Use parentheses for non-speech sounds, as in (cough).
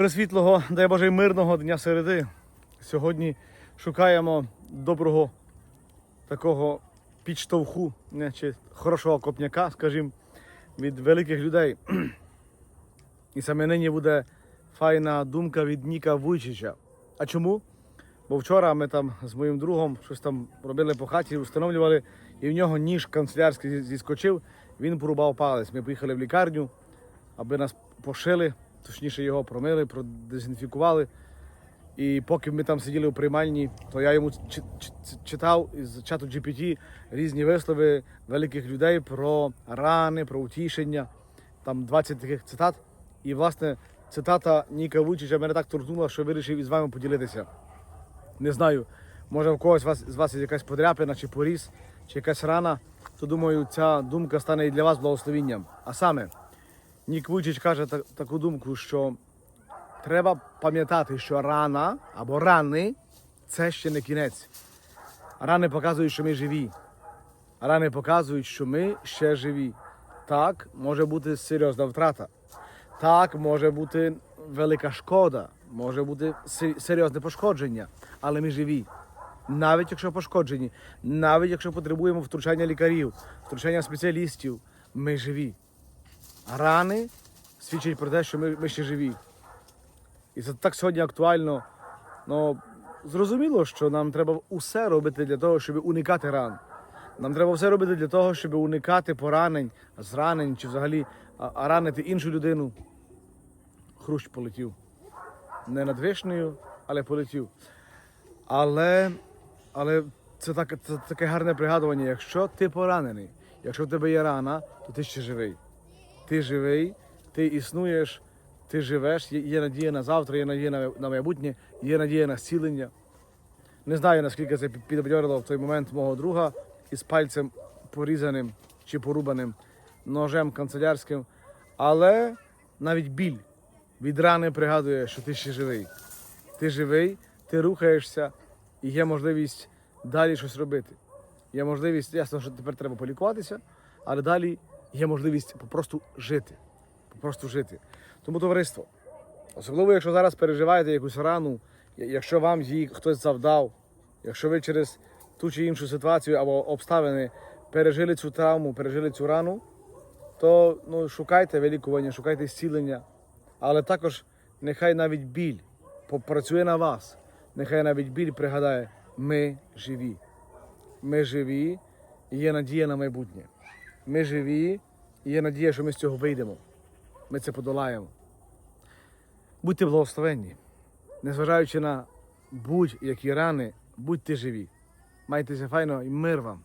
Пресвітлого, дай Боже, мирного дня середи. Сьогодні шукаємо доброго такого підштовху, не, чи хорошого копняка, скажімо, від великих людей. (clears throat) І саме нині буде файна думка від Ніка Вуйчича. А чому? Бо вчора ми там з моїм другом щось там робили по хаті, встановлювали, і в нього ніж канцелярський зіскочив, він порубав палець. Ми поїхали в лікарню, аби нас пошили, точніше його промили, продезінфікували. І поки ми там сиділи у приймальні, то я йому чи- чи- читав із чату GPT різні вислови великих людей про рани, про утішення. Там 20 таких цитат. І, власне, цитата Ніка Вучича мене так торкнула, що вирішив із вами поділитися. Не знаю, може в когось вас, з вас є якась подряпина, чи поріз, чи якась рана, то думаю, ця думка стане і для вас благословінням. А саме, Нік Вучич каже та- таку думку, що треба пам'ятати, що рана або рани це ще не кінець. Рани показують, що ми живі. Рани показують, що ми ще живі. Так, може бути серйозна втрата. Так, може бути велика шкода, може бути серйозне пошкодження, але ми живі. Навіть якщо пошкоджені, навіть якщо потребуємо втручання лікарів, втручання спеціалістів, ми живі. Рани свідчать про те, що ми, ми ще живі. І це так сьогодні актуально. Ну, зрозуміло, що нам треба усе робити для того, щоб уникати ран. Нам треба все робити для того, щоб уникати поранень, зранень чи взагалі ранити іншу людину. Хрущ полетів. Не над вишнею, але полетів. Але, але це, так, це таке гарне пригадування. Якщо ти поранений, якщо в тебе є рана, то ти ще живий. Ти живий, ти існуєш, ти живеш, є, надія на завтра, є надія на, на майбутнє, є надія на зцілення. Не знаю, наскільки це підбадьорило в той момент мого друга із пальцем порізаним чи порубаним ножем канцелярським. Але навіть біль від рани пригадує, що ти ще живий. Ти живий, ти рухаєшся і є можливість далі щось робити. Є можливість, ясно, що тепер треба полікуватися, але далі є можливість попросту жити. Попросту жити. Тому товариство, особливо, якщо зараз переживаєте якусь рану, якщо вам її хтось завдав, якщо ви через ту чи іншу ситуацію або обставини пережили цю травму, пережили цю рану, то ну, шукайте вилікування, шукайте зцілення, але також нехай навіть біль попрацює на вас. Нехай навіть біль пригадає, ми живі. Ми живі і є надія на майбутнє. Ми живі і є надія, що ми з цього вийдемо. Ми це подолаємо. Будьте благословенні, незважаючи на будь-які рани, будьте живі. Майтеся файно і мир вам.